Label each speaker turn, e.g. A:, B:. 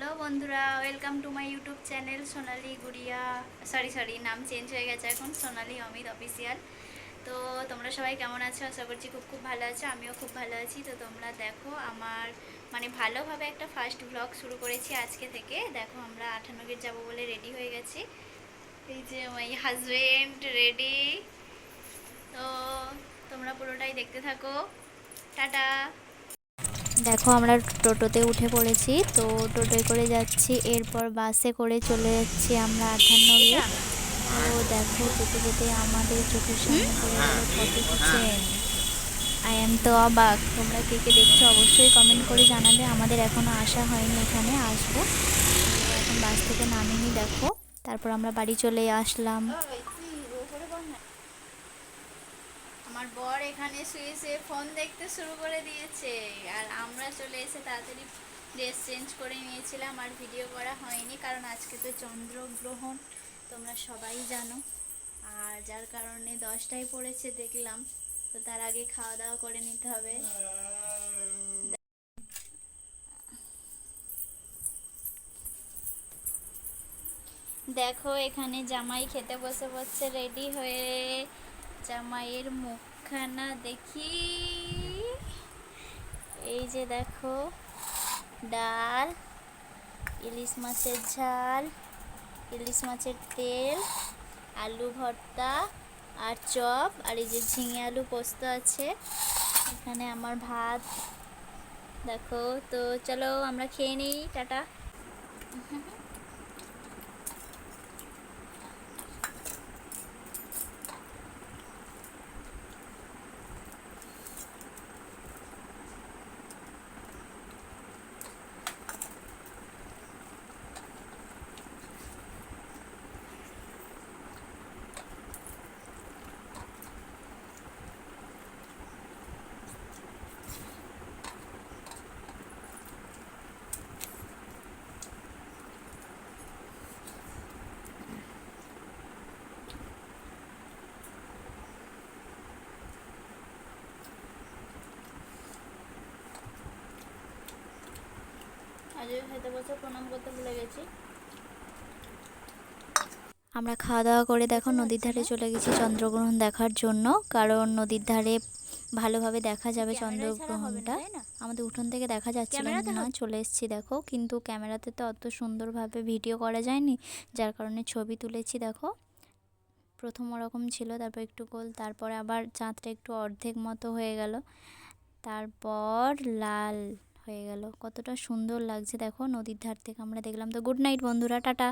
A: Hello বন্ধুরা welcome to my YouTube channel Sonali Gudiya. Sorry sorry নাম change হয়ে গেছে এখন, সোনালি অমিত অফিসিয়াল তো তোমরা সবাই কেমন আছো? আশা করছি খুব খুব ভালো আছো, আমিও খুব ভালো আছি। তো তোমরা দেখো, আমার মানে ভালোভাবে একটা ফার্স্ট ব্লগ শুরু করেছি আজকে থেকে। দেখো, আমরা আঠান্ন গেট যাব বলে রেডি হয়ে গেছি। এই যে মাই হাজবেন্ড রেডি তো তোমরা পুরোটাই দেখতে থাকো। টাটা। দেখো আমরা টোটোতে উঠে পড়েছি, তো টোটোয় করে যাচ্ছি, এরপর বাসে করে চলে যাচ্ছি আমরা আঠান্ন তো দেখো যেতে যেতে আমাদের চোখের সামনে আই এম তো অবাক তোমরা কে কে দেখছ অবশ্যই কমেন্ট করে জানাবে। আমাদের এখনও আসা হয়নি এখানে, আসব। এখন বাস থেকে নামিনি, দেখো। তারপর আমরা বাড়ি চলে আসলাম। আমার বর এখানে শুয়ে শুয়ে ফোন দেখতে শুরু করে দিয়েছে। আর আমরা চলে এসে তাড়াতাড়ি ড্রেস চেঞ্জ করে নিয়েছিলাম, আর ভিডিও করা হয়নি, কারণ আজকে তো চন্দ্রগ্রহণ, তোমরা সবাই জানো। আর যার কারণে দশটায় পড়েছে, দেখলাম। তো তার আগে খাওয়া দাওয়া করে নিতে হবে। দেখো, এখানে জামাই খেতে বসে বসছে রেডি হয়ে জামাইয়ের মুখখানা দেখি। এই যে দেখো, ডাল, ইলিশ মাছের ঝাল, ইলিশ মাছের তেল, আলু ভর্তা আর চপ। আর এই যে ঝিঙে আলু পোস্ত আছে, এখানে আমার ভাত। দেখো, তো চলো আমরা খেয়ে নিই, টাটা। আজ খেতে বসে প্রণাম করতে ভুলে গেছি। আমরা খাওয়া দাওয়া করে দেখো নদীর ধারে চলে গেছি চন্দ্রগ্রহণ দেখার জন্য কারণ নদীর ধারে ভালোভাবে দেখা যাবে চন্দ্রগ্রহণটা। আমাদের উঠোন থেকে দেখা যাচ্ছিল না চলে এসেছি দেখো কিন্তু ক্যামেরাতে তো অত সুন্দরভাবে ভিডিও করা যায়নি যার কারণে ছবি তুলেছি দেখো। প্রথম ওরকম ছিল তারপর একটু গোল তারপরে আবার চাঁদটা একটু অর্ধেক মতো হয়ে গেল। তারপর লাল। হয়ে গেল। কতটা সুন্দর লাগছে দেখো নদীর ধার থেকে। আমরা দেখলাম তো গুড নাইট বন্ধুরা, টাটা।